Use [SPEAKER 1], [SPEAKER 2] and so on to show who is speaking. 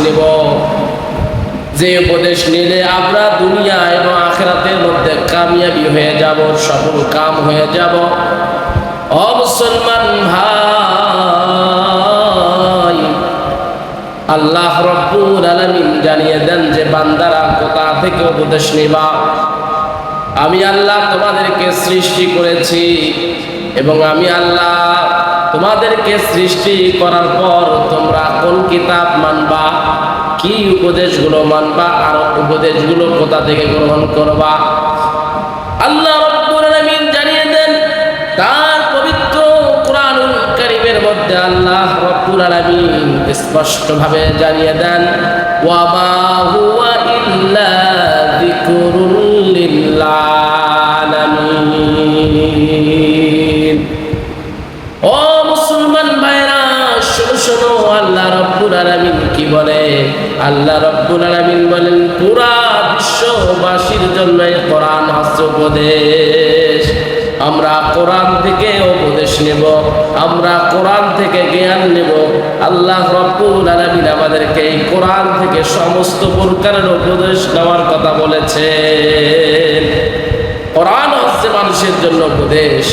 [SPEAKER 1] নেব। যে উপদেশ নিলে আমরা দুনিয়া এবং আখেরাতের মধ্যে কামিয়াবি হয়ে যাব, সফল কাম হয়ে যাব। অ ভাই, আল্লাহ রব্বুল আলামিন জানিয়ে দেন যে বান্দারা কোথা থেকে উপদেশ নিবা। আমি আল্লাহ তোমাদেরকে সৃষ্টি করেছি এবং আমি আল্লাহ তোমাদেরকে সৃষ্টি করার পর তোমরা কোন কিতাব মানবা? কি উপদেশগুলো মানবা? আর উপদেশগুলো কোথা থেকে গ্রহণ করবা? আল্লাহ জানিয়ে দেন, তার পবিত্র কোরআনুল কারীমের মধ্যে আল্লাহ রব্বুল আলামিন স্পষ্টভাবে জানিয়ে দেন, ওয়া মা হুয়া রব্বুল আলামিন কি বলে? আল্লাহ রব্বুল আলামিন বলেন, পুরা বিশ্ববাসীর জন্য কোরআন হচ্ছে উপদেশ। আমরা কোরআন থেকে উপদেশ নেব, আমরা কোরআন থেকে জ্ঞান নেব। আল্লাহ রব্বুল আলামিন আমাদেরকে এই কোরআন থেকে সমস্ত প্রকারের উপদেশ নেওয়ার কথা বলেছে কোরআন হচ্ছে মানুষের জন্য উপদেশ।